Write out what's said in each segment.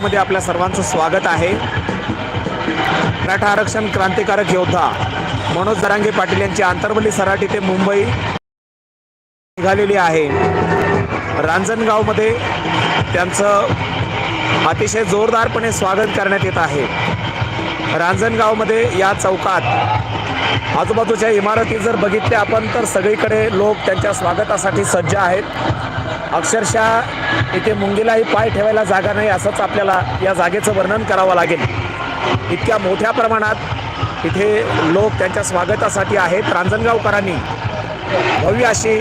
मध्ये आपल्या सर्वांचं स्वागत आहे. मराठा आरक्षण क्रांतिकारक योद्धा मनोज दरांगे पाटील यांची आंतरबली सराटी ते मुंबई निघालेली आहे. रांजणगावमध्ये त्यांचं अतिशय जोरदारपणे स्वागत करण्यात येत आहे. रांजणगावमध्ये या चौकात आजूबाजूच्या इमारती जर बघितल्या आपण तर सगळीकडे लोक त्यांच्या स्वागतासाठी सज्ज आहेत. अक्षरशः इथे मुंगीलाही पाय ठेवायला जागा नाही असंच आपल्याला या जागेचं वर्णन करावं लागेल. इतक्या मोठ्या प्रमाणात इथे लोक त्यांच्या स्वागतासाठी आहेत. रांजणगावकरांनी भव्य अशी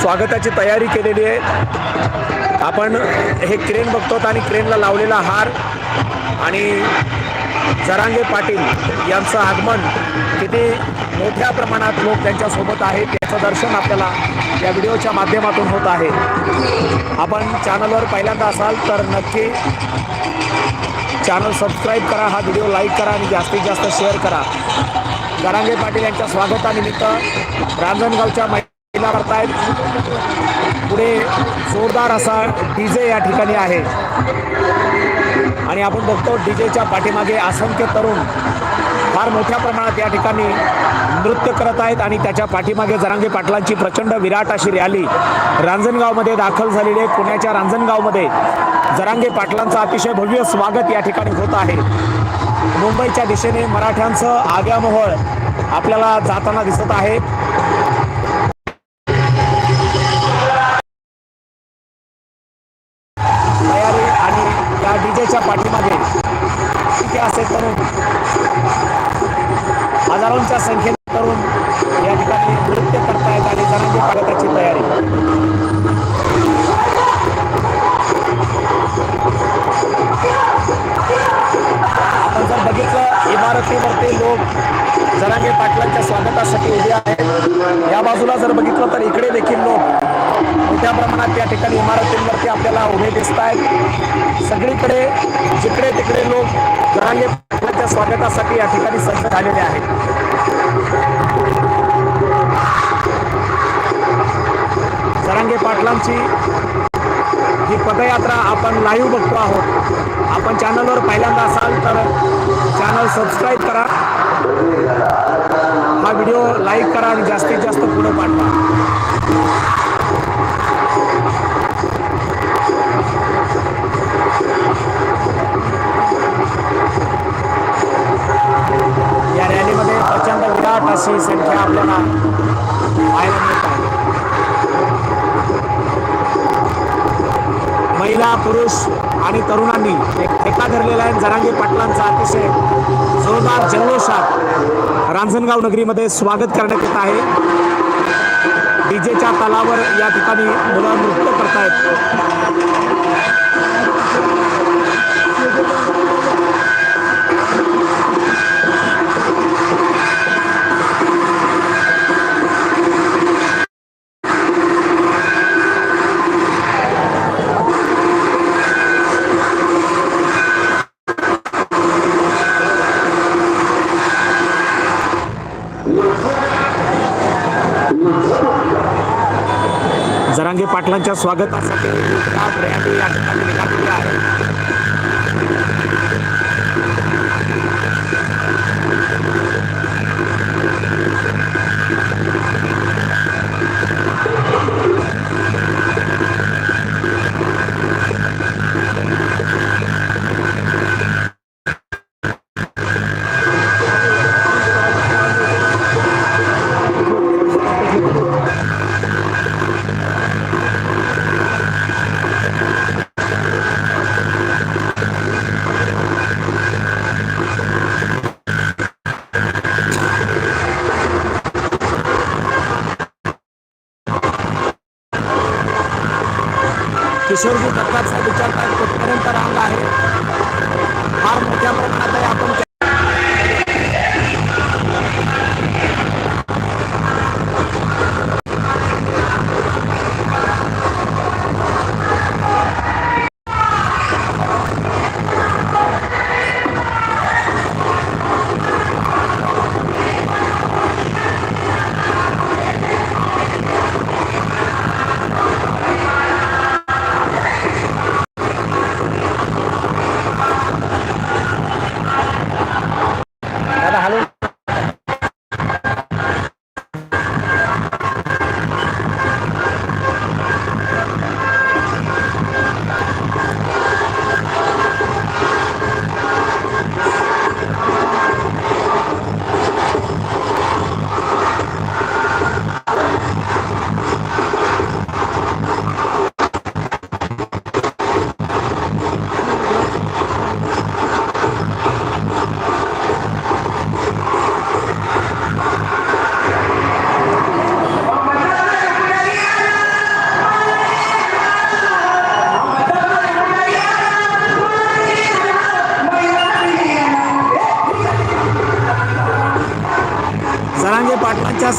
स्वागताची तयारी केलेली आहे. आपण हे क्रेन बघतो आणि क्रेनला लावलेला हार आणि जरांगे पाटील यांचं आगमन किती मोठ्या प्रमाणात लोक त्यांच्यासोबत आहेत याचं दर्शन आपल्याला या व्हिडिओच्या माध्यमातून होत आहे. आपण चॅनलवर पहिल्यांदा असाल तर नक्की चॅनल सबस्क्राईब करा हा व्हिडिओ लाईक करा आणि जास्तीत जास्त शेअर करा. जरांगे पाटील यांच्या स्वागतानिमित्त रांजणगावच्या महिला करतायत. पुढे जोरदार असा डी जे या ठिकाणी आहे. आणि आपण बघतो डी जेच्या पाठीमागे असंख्य तरुण फार मोठ्या प्रमाणात या ठिकाणी नृत्य करत आहेत आणि त्याच्या पाठीमागे जरांगे पाटलांची प्रचंड विराट अशी रॅली रांजणगावमध्ये दाखल झालेली आहे. पुण्याच्या रांजणगावमध्ये जरांगे पाटलांचं अतिशय भव्य स्वागत या ठिकाणी होत आहे. मुंबईच्या दिशेने मराठ्यांचं आग्यामोहळ आपल्याला जाताना दिसत आहे. ठिकाणी इमारतींवरती आपल्याला उभे दिसत आहेत. सगळीकडे जिकडे तिकडे लोक जरांगे पाटलांच्या स्वागतासाठी या ठिकाणी सज्ज झालेले आहेत. जरांगे पाटलांची ही पदयात्रा आपण लाईव्ह बघतो आहोत. आपण चॅनलवर पहिल्यांदा असाल तर चॅनल सबस्क्राईब करा. हा व्हिडिओ लाईक करा आणि जास्तीत जास्त पुढे पाठवा. जरांगे पाटलांचा अतिशय जोरदार जल्लोषात रांजणगाव नगरीमध्ये स्वागत करण्यात येत आहे. डीजेच्या तालावर या ठिकाणी मुलं नृत्य करतायत. पाटलांच्या स्वागतासाठी विराट रॅली या ठिकाणी किशोरजी दत्ताचा विचार काय कुठपर्यंत रांग आहे. फार मोठ्या प्रमाणात आहे. आपण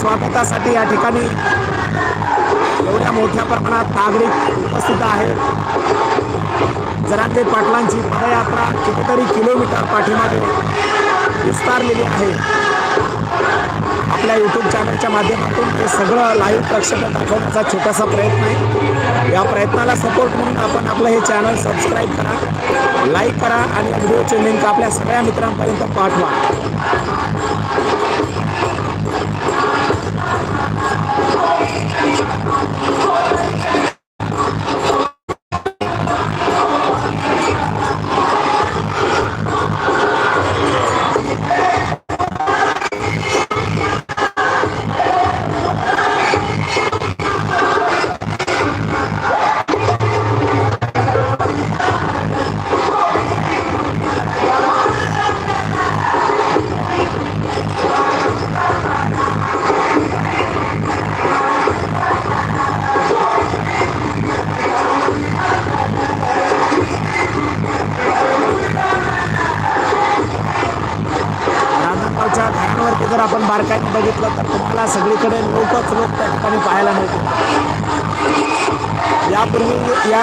स्वागतासाठी या ठिकाणी एवढ्या मोठ्या प्रमाणात नागरिक उपस्थित आहेत. जरांगे पाटलांची पदयात्रा कितीतरी किलोमीटर पाठीमागे विस्तारलेली आहे. आपल्या यूट्यूब चॅनलच्या माध्यमातून हे सगळं लाईव्ह प्रक्षेपण दाखवण्याचा छोटासा प्रयत्न आहे. या प्रयत्नाला सपोर्ट म्हणून आपण आपलं हे चॅनल सबस्क्राईब करा लाईक करा आणि व्हिडिओची लिंक आपल्या सगळ्या मित्रांपर्यंत पाठवा.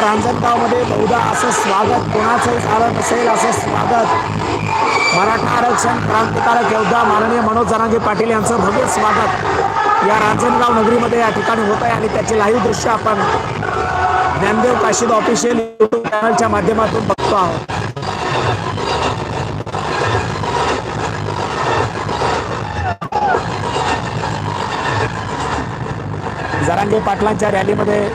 रांजणगावमध्ये बहुधा असं स्वागत कोणाचंही कारण नसेल असं स्वागत. मराठा आरक्षण क्रांतिकारक योद्धा माननीय मनोज जरांगे पाटील यांचं भव्य स्वागत. या रांजणगाव नगरीमध्ये या ठिकाणी होत आहे आणि त्याचे लाईव्ह दृश्य आपण ज्ञानदेव काशीद ऑफिशियल युट्यूब चॅनलच्या माध्यमातून बघतो आहोत. जरांगे पाटलांच्या रॅलीमध्ये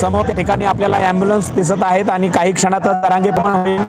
समोर त्या ठिकाणी आपल्याला ॲम्ब्युलन्स दिसत आहेत आणि काही क्षणातच दरांगे पण होईल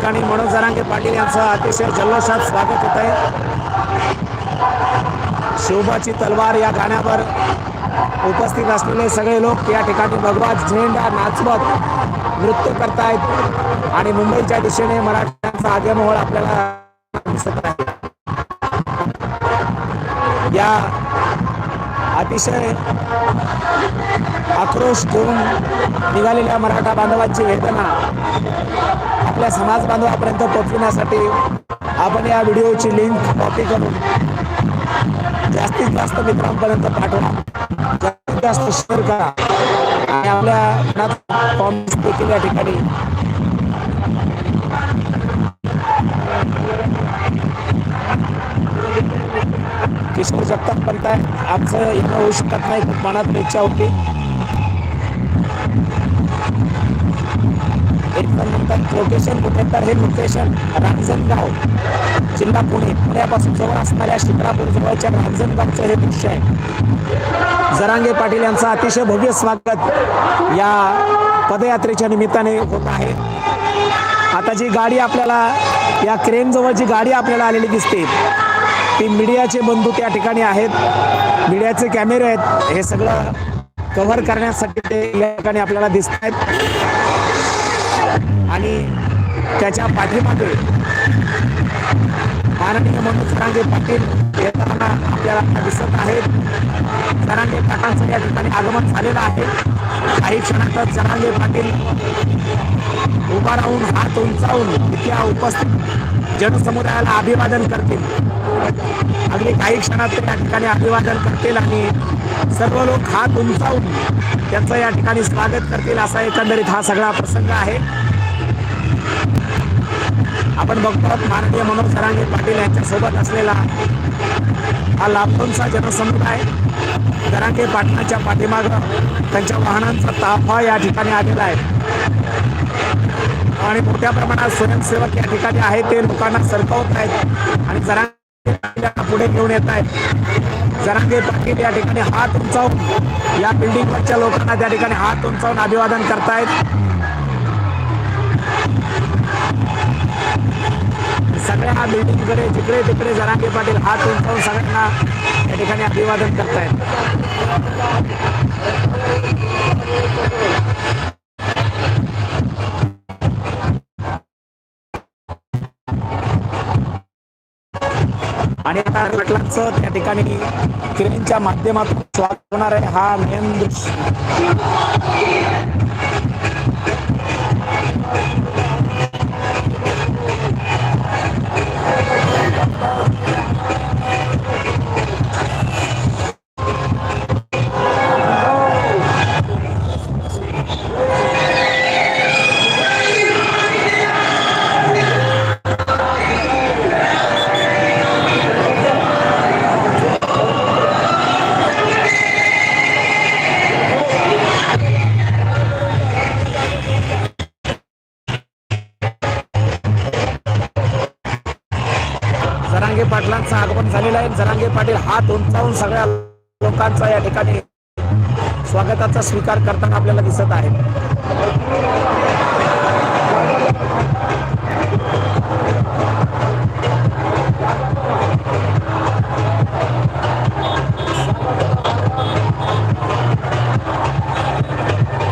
ठिकाणी मनोज जरांगे पाटील यांचं अतिशय जल्लोषात स्वागत होत आहे शोभाची तलवार या गाण्यावर उपस्थित असलेले सगळे लोक या ठिकाणी भगवा झेंडा नाचवत नृत्य करतायत आणि मुंबईच्या दिशेने मराठ्यांचा आगेमोहळ आपल्याला दिसत आहे. या अतिशय आक्रोश घेऊन निघालेल्या मराठा बांधवांची वेदना आपल्या समाज बांधवापर्यंत पोहोचवण्यासाठी आपण या व्हिडिओची लिंक कॉपी करून जास्तीत जास्त मित्रांपर्यंत पाठवा. जास्तीत जास्त शेअर करा. आणि आपल्या कॉमेंट्स देखील या ठिकाणी किशोर जगताप म्हणताय आमचं इथं होऊ शकत नाही खूप मनात इच्छा होती. एक लोकेशन कुठे तर हे लोकेशन रांजणगाव जिल्हा पुणे पुण्यापासून जवळ असणाऱ्या शिक्रापूर जवळच्या रांजणगावचं हे दृश्य आहे. जरांगे पाटील यांचं अतिशय भव्य स्वागत या पदयात्रेच्या निमित्ताने होत आहे. आता जी गाडी आपल्याला या क्रेन जवळ जी गाडी आपल्याला आलेली दिसते ती मीडियाचे बंधू त्या ठिकाणी आहेत. मीडियाचे कॅमेरे आहेत. हे सगळं कव्हर करण्यासाठी ते या ठिकाणी आपल्याला दिसत आहेत आणि त्याच्या पाठीमागे माननीय मनोज सरांगे पाटील येताना आपल्याला दिसत आहेत. सरांगे पाटलांचं या ठिकाणी आगमन झालेलं आहे. काही क्षणातच सरांगे पाटील उभा राहून हात उंचावून इथे उपस्थित जनसमुदायाला अभिवादन करतील. अगदी काही क्षणात ते या ठिकाणी अभिवादन करतील आणि सर्व लोक हात उंचावून त्यांचं या ठिकाणी स्वागत करतील असा एकंदरीत हा सगळा प्रसंग आहे. आपण बघतो आहोत माननीय मनोज सरांगे पाटील यांच्यासोबत असलेला हा लाखोंचा जनसमुदाय जरांगे पाटलाच्या पाठीमागं त्यांच्या वाहनांचा ताफा या ठिकाणी आलेला आहे. आणि मोठ्या प्रमाणात स्वयंसेवक या ठिकाणी आहेत. ते लोकांना सरकवत आहेत आणि जरा पुढे घेऊन येत आहेत. जरांगे पाटील या ठिकाणी हात उंचावून या बिल्डिंगवरच्या लोकांना त्या ठिकाणी हात उंचावून अभिवादन करतायत. सगळ्या बिल्डिंगकडे जिकडे तिकडे जरांगे पाटील हात उंचावून सगळ्यांना या ठिकाणी अभिवादन करतायत. आणि आता पाटलांचं त्या ठिकाणी क्रेनच्या माध्यमातून स्वागत होणार आहे. हा मेन आगमन जरांगे पाटील हात उंचावून सगळ्या लोकांचा या ठिकाणी स्वागताचा स्वीकार करताना आपल्याला दिसत आहे.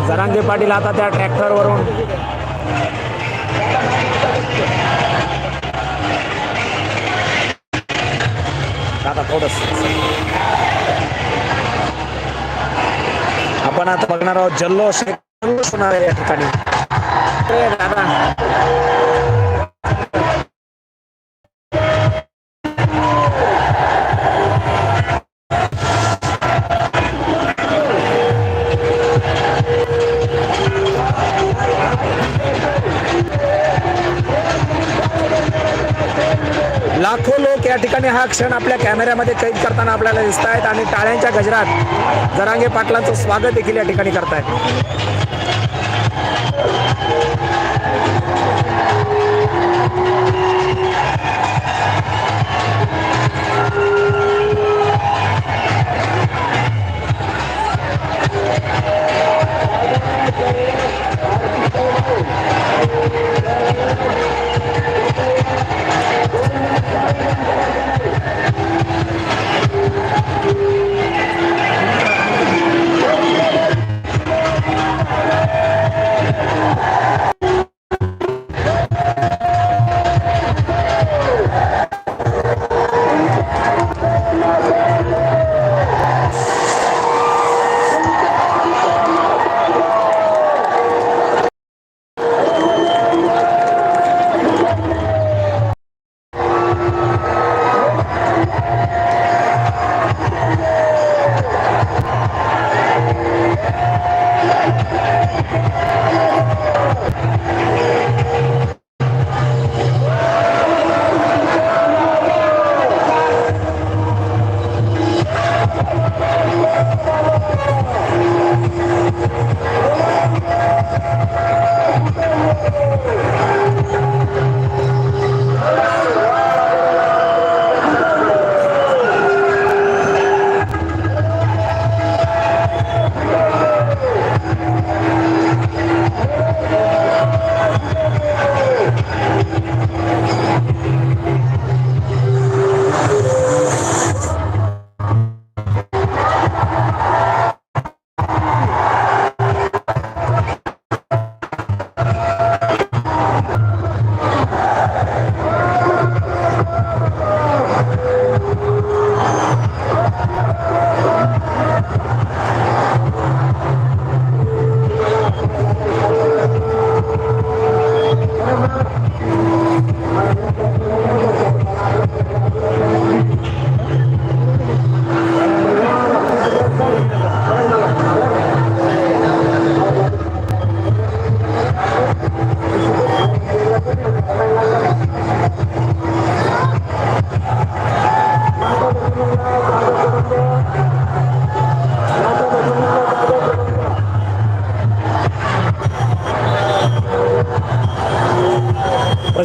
जरांगे पाटील आता त्या ट्रॅक्टरवरून थोडस आपण आता बघणार आहोत जल्लोष जल्लोष होणार आहे या ठिकाणी. या ठिकाणी हा क्षण आपल्या कॅमेऱ्यामध्ये कैद करताना आपल्याला दिसत आहेत आणि टाळ्यांच्या गजरात जरांगे पाटलांचं स्वागत देखील या ठिकाणी करतायत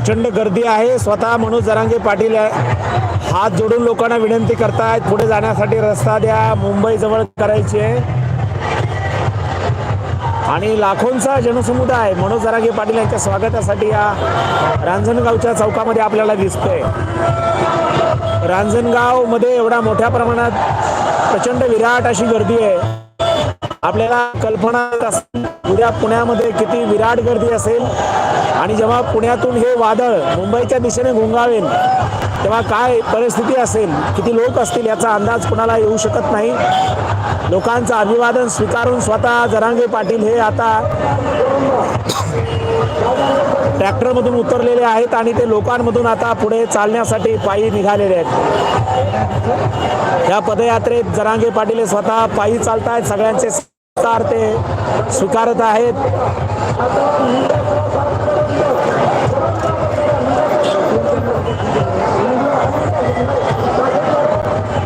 प्रचंड गर्दी आहे. स्वतः मनोज जरांगे पाटील हात जोडून लोकांना विनंती करतायत. पुढे जाण्यासाठी रस्ता द्या. मुंबई जवळ करायची आहे. आणि लाखोंचा जनसमुदाय मनोज जरांगे पाटील यांच्या स्वागतासाठी या रांजणगावच्या चौकामध्ये आपल्याला दिसतोय. रांजणगावमध्ये एवढ्या मोठ्या प्रमाणात प्रचंड विराट अशी गर्दी आहे. आपल्याला कल्पना उद्या पुण्यामध्ये किती विराट गर्दी असेल. आणि जेव्हा पुण्यातून हे वादळ मुंबईच्या दिशेने घुंगावेल तेव्हा काय परिस्थिती असेल? किती लोक असतील? याचा अंदाज कुणाला येऊ शकत नाही. लोकांचं अभिवादन स्वीकारून स्वतः जरांगे पाटील हे आता ट्रॅक्टरमधून उतरलेले आहेत आणि ते लोकांमधून आता पुढे चालण्यासाठी पायी निघालेले आहेत. या पदयात्रेत जरांगे पाटील हे स्वतः पायी चालत आहेत सगळ्यांचे ते स्वीकारत आहेत.